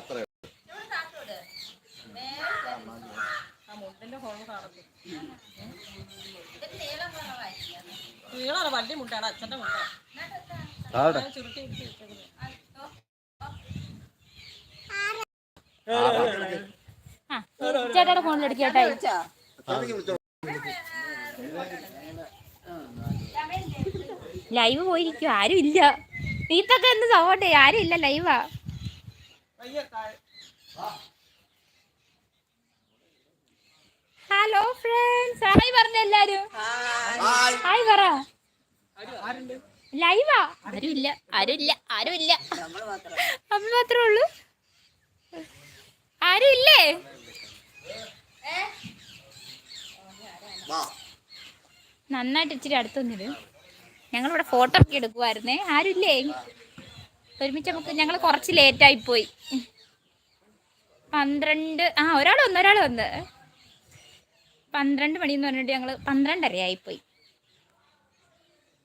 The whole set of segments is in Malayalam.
അത്ര നീളാണ് വലിയ മുട്ടാണ് അച്ഛന്റെ ചുരുട്ടി ചേട്ടായുടെ ലൈവ് പോയിരിക്കും ആരും ഇല്ല നീത്തൊക്കെ എന്ത് സപ്പോർട്ട് ആരും ഇല്ല ലൈവാ ഹലോ ഫ്രണ്ട്സ് ഹായ് പറഞ്ഞ എല്ലാരും. ഹായ് പറ. ലൈവാ ആരും ഇല്ല ആരും ഇല്ല ആരും ഇല്ല നമ്മൾ മാത്രമേ ഉള്ളൂ. ആരും ഇല്ലേ? നന്നായിട്ട് ഇച്ചിരി അടുത്തൊന്നിരുന്നു ഞങ്ങളിവിടെ ഫോട്ടോ ഒക്കെ എടുക്കുമായിരുന്നേ ആരുമില്ലേ? ഒരുമിച്ച് നമുക്ക് ഞങ്ങൾ കുറച്ച് ലേറ്റായി പോയി. പന്ത്രണ്ട് ആ ഒരാൾ വന്ന് ഒരാൾ വന്ന്. പന്ത്രണ്ട് മണി എന്ന് പറഞ്ഞിട്ട് ഞങ്ങൾ പന്ത്രണ്ടര പോയി.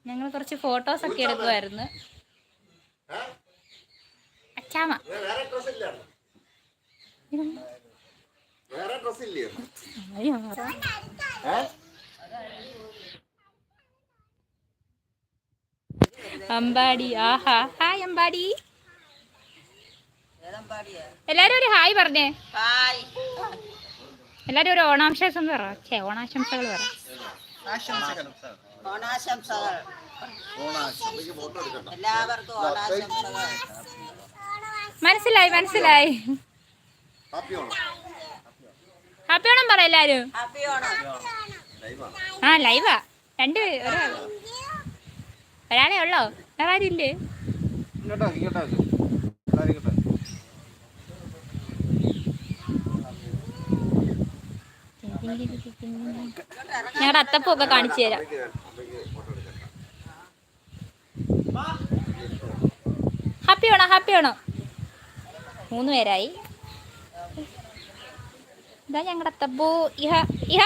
ഞങ്ങൾ കുറച്ച് ഫോട്ടോസ് ഒക്കെ എടുക്കുമായിരുന്നു അച്ചാമ വേറെ ഡ്രസ് ഇല്ല വേറെ ഡ്രസ് ഇല്ലയോ ഏ അമ്പാടി ആഹാ. ഹായ് അമ്പാടി. എല്ലാരും ഒരു ഹായ് പറഞ്ഞേ. എല്ലാരും ഒരു ഓണാംശംസം പറ. ഓണാശംസകൾ പറ. ഓണാശംസകൾ. എല്ലാവർക്കും ഓണാശംസകൾ. മനസ്സിലായി മനസ്സിലായി. ഹാപ്പി ഓണം ഹാപ്പി ഓണം പറ എല്ലാരും. ഹാപ്പി ഓണം ലൈവാണ് ആ ലൈവാ. രണ്ട് ഒരാൾ ഒരാളെ ഉള്ളോ? വേറെ ആരില്ലേ ഞങ്ങളുടെ അത്തപ്പൊക്കെ കാണിച്ചു തരാം. ഹാപ്പി ആണോ? ഹാപ്പി ആണോ? മൂന്ന് പേരായി. ഇതാ ഞങ്ങളുടെ അത്തപ്പൂ. ഇഹ ഇഹ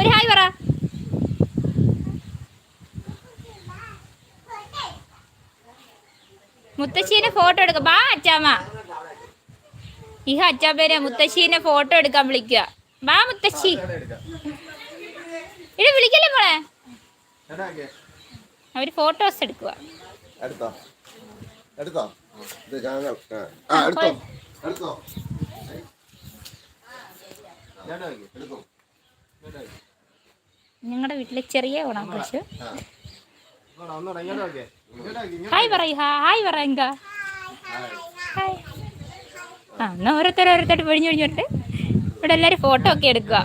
ഒരു ഹായ് പറ. മുത്തശ്ശീനെ ഫോട്ടോ എടുക്ക. ബാ അച്ചാമ്മ. ഇഹ അച്ചാപ്പേരെ മുത്തശ്ശീനെ ഫോട്ടോ എടുക്കാൻ വിളിക്കുക. ബാ മുത്തശ്ശി. ഇത് വിളിക്കല്ലേ മോളെ? അവർ ഫോട്ടോസ് എടുക്കുക. ഞങ്ങളുടെ വീട്ടിലെ ചെറിയ ഓണാഘോഷം. ഹായ് പറയ ഹായ് പറ എങ്ക ഹായ് ആ എന്നാ ഓരോരുത്തർ ഓരോരുത്തർ പൊഴിഞ്ഞു പൊഴിഞ്ഞോട്ട് ഇവിടെ എല്ലാവരും ഫോട്ടോ ഒക്കെ എടുക്കുക.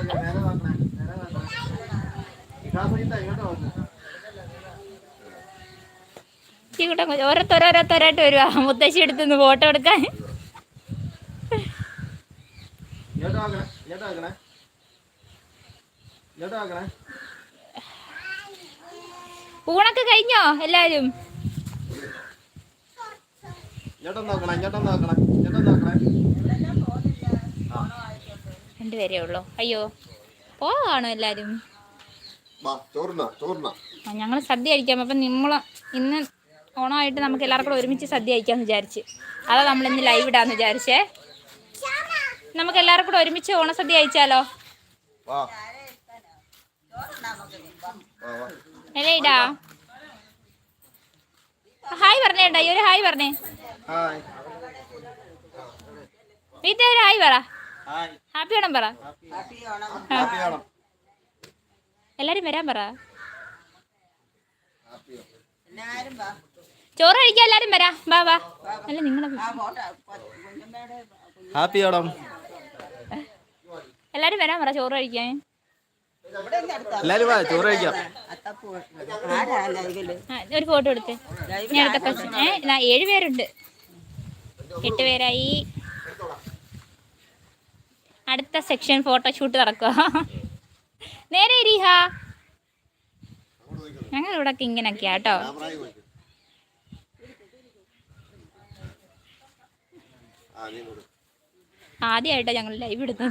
ഇവിടെ ഓരോരുത്തരോരോരുത്തരായിട്ട് വരുക. വരുവാ മുത്തശ്ശി എടുത്തുനിന്ന് ഫോട്ടോ എടുക്കാൻ. ഇങ്ങോട്ട് നോക്കണേ ഇങ്ങോട്ട് നോക്കണേ ഇങ്ങോട്ട് നോക്കണേ ഊണൊക്കെ കഴിഞ്ഞോ എല്ലാരും രണ്ടുപേരേ ഉള്ളു? അയ്യോ പോവാണോ എല്ലാരും? ഞങ്ങൾ സദ്യ കഴിക്കാം. അപ്പം നമ്മൾ ഇന്ന് ഓണമായിട്ട് നമുക്ക് എല്ലാവർക്കും കൂടെ ഒരുമിച്ച് സദ്യ കഴിക്കാമെന്ന് വിചാരിച്ച്. അതാ നമ്മൾ ഇന്ന് ലൈവ് ഇടാന്ന് വിചാരിച്ചേ. നമുക്ക് എല്ലാവർക്കും കൂടെ ഒരുമിച്ച് ഓണസദ്യ കഴിച്ചാലോ? വാ. വാ വാ. അല്ലേ ഇടാ. ഹായ് പറഞ്ഞേട്ടാ ഈ ഒരു ഹായ് പറഞ്ഞേ. വീട്ടിൽ ഒരു ഹായ് പറ. ഹാപ്പി ഓണം പറ. ഹാപ്പി ഓണം ഹാപ്പി ഓണം എല്ലാരും വരാൻ പറ. എല്ലാവരും വാ. ചോറ് കഴിക്കാൻ എല്ലാരും വരാ. വാ വാ. അല്ല നിങ്ങളെ ആ ഫോട്ടോ കുഞ്ഞമ്മയുടെ ഹാപ്പി ഓണം എല്ലാരും വരാൻ പറ ചോറ് കഴിക്കാൻ. എല്ലാരും വാ ചോറ് കഴിക്കാം. ഒരു ഫോട്ടോ എടുത്ത്? ഞാൻ എടുത്ത ഏ ദാ ഏഴ് പേരുണ്ട്. എട്ട് പേരായി. അടുത്ത സെക്ഷൻ ഫോട്ടോഷൂട്ട് നടക്കുക നേരെ ഇരിഹ. ഞങ്ങൾ ഇവിടെ ഒക്കെ ഇങ്ങനൊക്കെയാ കേട്ടോ. ആ നീ കൊടു ആദ്യമായിട്ടാ ഞങ്ങൾ ലൈവ് ഇങ്ങോട്ട്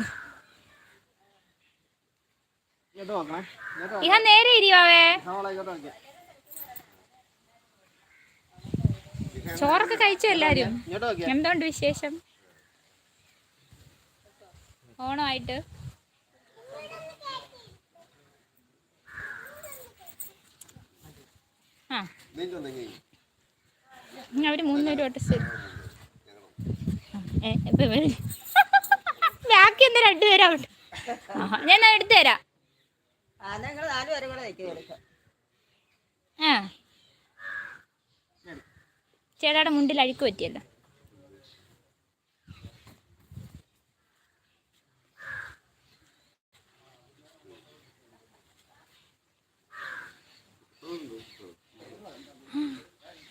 ഇഹ നേരെ ഇരിവാവേ നോക്കിയേ. ചോറൊക്കെ കഴിച്ചു എല്ലാരും? എന്തോണ്ട് എന്തുകൊണ്ട് വിശേഷം? ഓണമായിട്ട് ആ. അവർ മൂന്നുപേരും ഒട്ടസ് ബാക്കി എന്താ രണ്ടുപേരും ഞാൻ എടുത്തു തരാം. നാല് ആ. ചേട്ടാടെ മുണ്ടിൽ അഴുക്ക് പറ്റിയല്ലോ.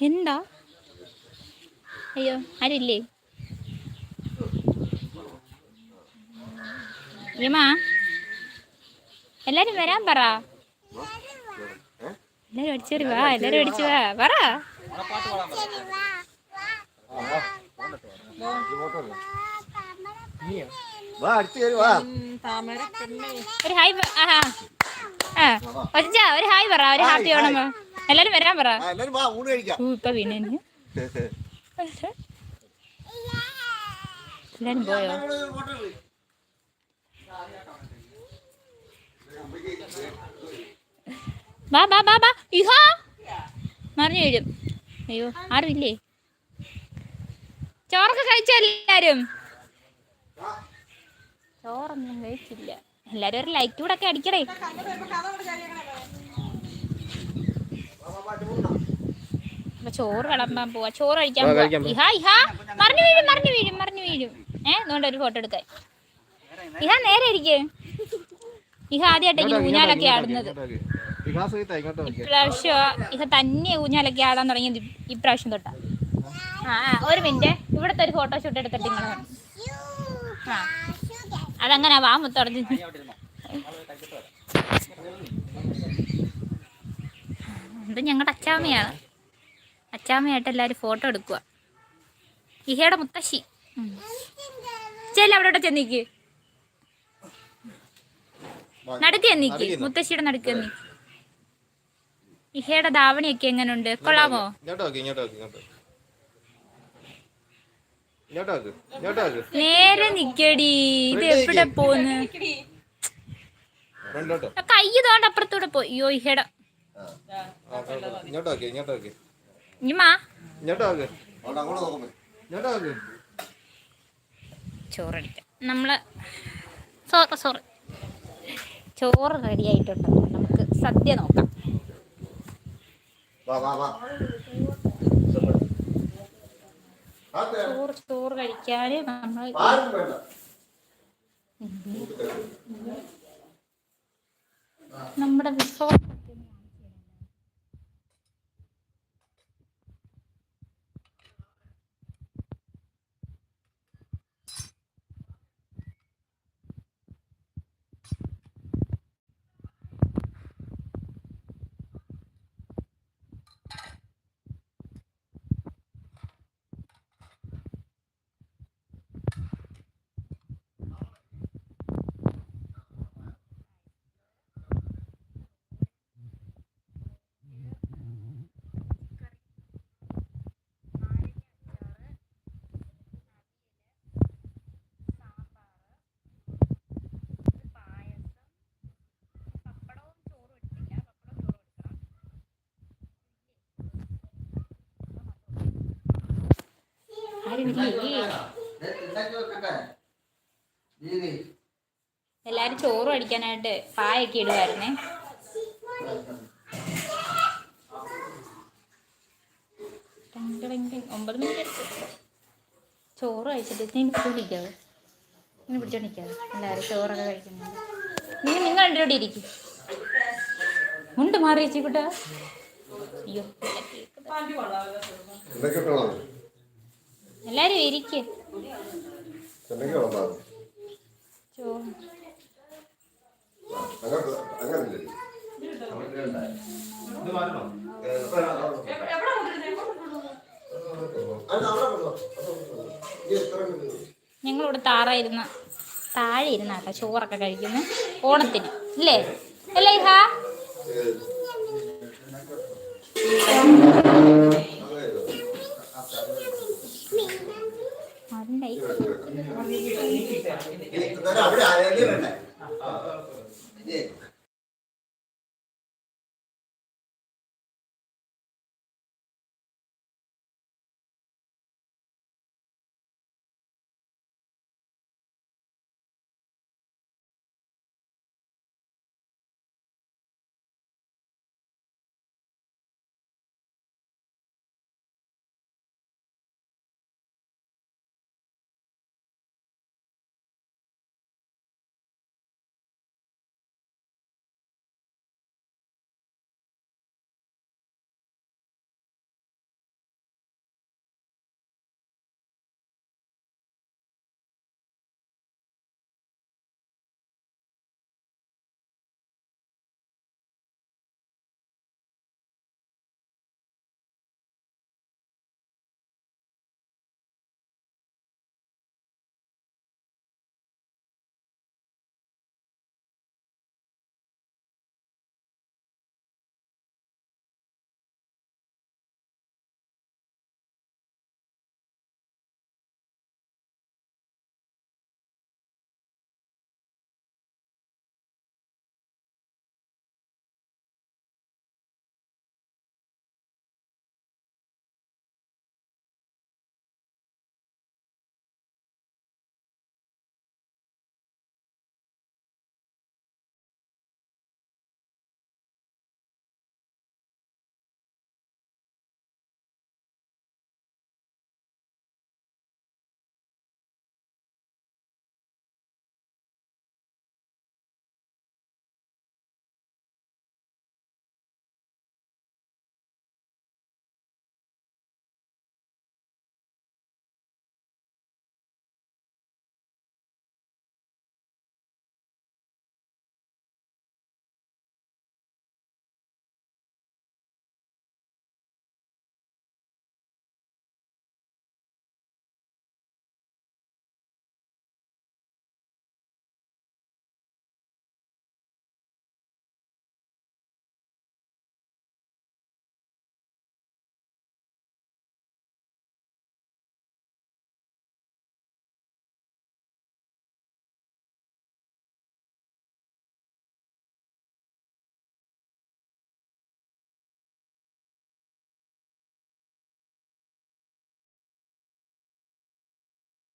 എന്താ? അയ്യോ ആരുമില്ലേ? യമാ എല്ലാരും വരാൻ പറ. എല്ലാരും അടിച്ചേറി വാ എല്ലാരും അടിച്ചു വാ. പറ. ഒരു ഹായ് ഒച്ച ഒരു ഹായ് പറ ഒരു ഹാപ്പി ഓണം. എല്ലാരും വരാൻ പറ. ഇപ്പൊ പിന്നെ എല്ലാരും പോയോ? വാ വാ വാ വാ. ഇഹാ. മറിഞ്ഞു വീഴും. അയ്യോ ആരും ഇല്ലേ ചോറൊക്കെ കഴിച്ചെല്ലാരും ചോറൊന്നും കഴിച്ചില്ല. എല്ലാരും ഒരു ലൈറ്റ് കൂടെ ഒക്കെ അടിക്കടേ അപ്പൊ ചോറ് വിളമ്പാൻ പോവാ. ചോറ് കഴിക്കാൻ പോവാ. ഇഹാ ഇഹാ. മറിഞ്ഞു വീഴും മറിഞ്ഞു വീഴും മറിഞ്ഞു വീഴും. ഏഹ് അതുകൊണ്ട് ഒരു ഫോട്ടോ എടുക്കാൻ ഇഹാ നേരെ ഇരിക്കേ. ഇഹ ആദ്യമായിട്ട് ഇങ്ങനെ ഊഞ്ഞാലൊക്കെ ആടുന്നത്. ഇപ്രാവശ്യം ഇഹ തന്നെ ഊഞ്ഞാലൊക്കെ ആടാൻ തുടങ്ങിയത് ഇപ്രാവശ്യം തൊട്ടാ. ആ. ഒരു മിനിറ്റ്. ഇവിടുത്തെ ഒരു ഫോട്ടോഷൂട്ട് എടുത്തിട്ട് നിങ്ങൾ ആ. അതങ്ങനെ വാ മുത്തടഞ്ഞ് ഇത് ഞങ്ങളുടെ അച്ചാമ്മയാണ്. അച്ചാമ്മയായിട്ട് എല്ലാവരും ഫോട്ടോ എടുക്കുക ഇഹയുടെ മുത്തശ്ശി. ചെല്ലവിടെ ചെല്ല അവിടെ ചെന്നിക്ക് നടുക്ക് ചെന്നിക്ക് മുത്തശ്ശിയുടെ നടുക്ക് ചെന്നി ഇഹയുടെ ധാവണിയൊക്കെ എങ്ങനെയുണ്ട് കൊള്ളാമോ ഇങ്ങോട്ട് നോക്ക് ഇങ്ങോട്ട് നോക്ക് ഇങ്ങോട്ട് ഇങ്ങോട്ട് നോക്ക് ഇങ്ങോട്ട് നേരെ നിക്കടി. ഇത് എവിടെ പോന്ന്? കയ്യ് കൈ തോണ്ട് അപ്പുറത്തൂടെ പോയി അയ്യോ ഇഹയുടെ. ഇങ്ങോട്ട് നോക്ക് ഇങ്ങോട്ട് നോക്ക് ഇനിമാ ഇങ്ങോട്ട് നോക്ക്. ഇങ്ങോട്ട് നോക്ക്. ചോറടിക്കാം. നമ്മൾ സോറി സോറി. ചോറ് റെഡി ആയിട്ടുണ്ട്. നമുക്ക് സദ്യ നോക്കാം. ചോറ് ചോറ് കഴിക്കാന് നമ്മൾ നമ്മുടെ വിഭവം എല്ലാരും ചോറും അടിക്കാനായിട്ട് പായൊക്കെ ഇടുവായിരുന്നേ. ഒമ്പത് മിനിറ്റ് ചോറ് കഴിച്ചിട്ട് നീ പിടിച്ചോണ്ടിരിക്കാതെ നീ പിടിച്ചോണ്ടിരിക്കാവോ എല്ലാവരും ചോറൊക്കെ കഴിക്കുന്നു നീ നിങ്ങൾ രണ്ടുകൂടി ഇരിക്കും. മുണ്ട് മാറി ചേച്ചി കുട്ടാ അയ്യോ എല്ലാരും ഇരിക്കേ. ഞങ്ങളിവിടെ താറ ഇരുന്ന താഴെ ഇരുന്നാട്ടോ ചോറൊക്കെ കഴിക്കുന്നത് ഓണത്തിന് ഇല്ലേ അല്ലേ ഹാ? അവിടെ ആരോഗ്യം വേണ്ടേ?